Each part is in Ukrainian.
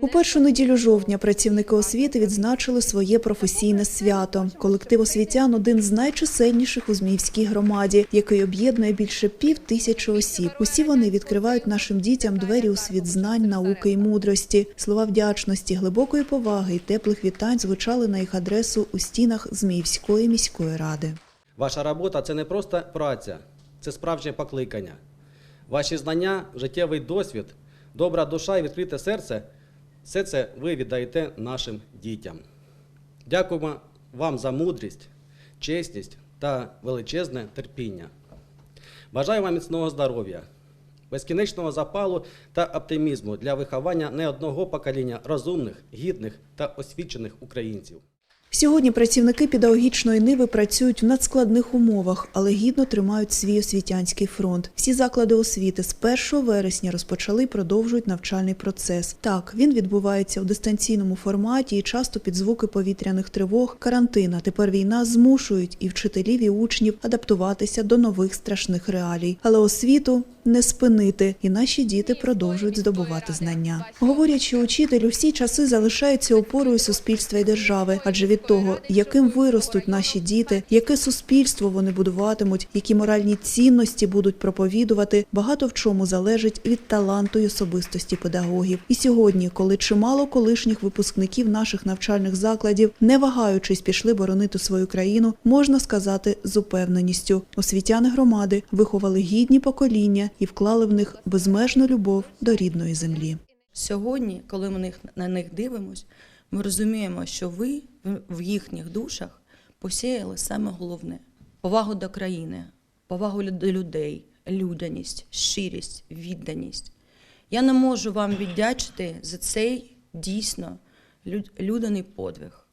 У першу неділю жовтня працівники освіти відзначили своє професійне свято. Колектив освітян один з найчисельніших у Зміївській громаді, який об'єднує більше пів тисячі осіб. Усі вони відкривають нашим дітям двері у світ знань, науки і мудрості. Слова вдячності, глибокої поваги і теплих вітань звучали на їх адресу у стінах Зміївської міської ради. Ваша робота це не просто праця, це справжнє покликання. Ваші знання, життєвий досвід, добра душа і відкрите серце все це ви віддаєте нашим дітям. Дякуємо вам за мудрість, чесність та величезне терпіння. Бажаю вам міцного здоров'я, безкінечного запалу та оптимізму для виховання не одного покоління розумних, гідних та освічених українців. Сьогодні працівники педагогічної ниви працюють в надскладних умовах, але гідно тримають свій освітянський фронт. Всі заклади освіти з 1 вересня розпочали і продовжують навчальний процес. Так, він відбувається у дистанційному форматі і часто під звуки повітряних тривог, карантина. Тепер війна змушують і вчителів, і учнів адаптуватися до нових страшних реалій. Але освіту не спинити, і наші діти продовжують здобувати знання. Говорять, що учитель у всі часи залишається опорою суспільства і держави, адже від того, яким виростуть наші діти, яке суспільство вони будуватимуть, які моральні цінності будуть проповідувати, багато в чому залежить від таланту і особистості педагогів. І сьогодні, коли чимало колишніх випускників наших навчальних закладів, не вагаючись, пішли боронити свою країну, можна сказати з упевненістю. Освітяни громади виховали гідні покоління і вклали в них безмежну любов до рідної землі. Сьогодні, коли ми на них дивимося, ми розуміємо, що ви в- їхніх душах посіяли саме головне повагу до країни, повагу до людей, людяність, щирість, відданість. Я не можу вам віддячити за цей дійсно люд- людяний подвиг.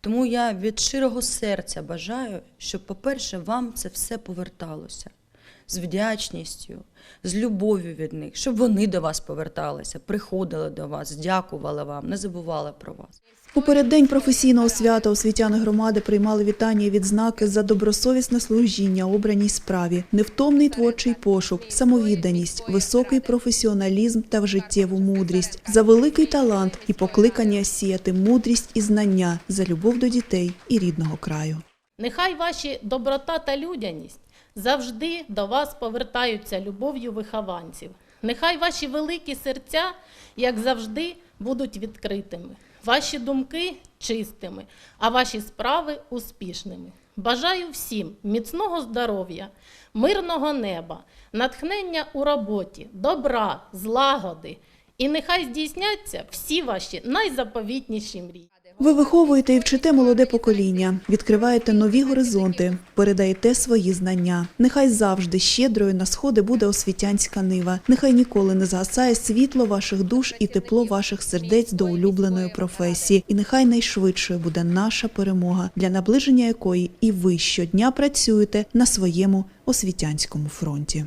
Тому я від щирого серця бажаю, щоб, по-перше, вам це все поверталося з вдячністю, з любов'ю від них, щоб вони до вас поверталися, приходили до вас, дякували вам, не забували про вас. У переддень професійного свята освітяни громади приймали вітання і відзнаки за добросовісне служіння обраній справі, невтомний творчий пошук, самовідданість, високий професіоналізм та вжиттєву мудрість, за великий талант і покликання сіяти мудрість і знання за любов до дітей і рідного краю. Нехай ваші доброта та людяність завжди до вас повертаються любов'ю вихованців. Нехай ваші великі серця, як завжди, будуть відкритими, ваші думки чистими, а ваші справи успішними. Бажаю всім міцного здоров'я, мирного неба, натхнення у роботі, добра, злагоди. І нехай здійсняться всі ваші найзаповітніші мрії. Ви виховуєте і вчите молоде покоління, відкриваєте нові горизонти, передаєте свої знання. Нехай завжди щедрою на сходи буде освітянська нива. Нехай ніколи не згасає світло ваших душ і тепло ваших сердець до улюбленої професії. І нехай найшвидшою буде наша перемога, для наближення якої і ви щодня працюєте на своєму освітянському фронті.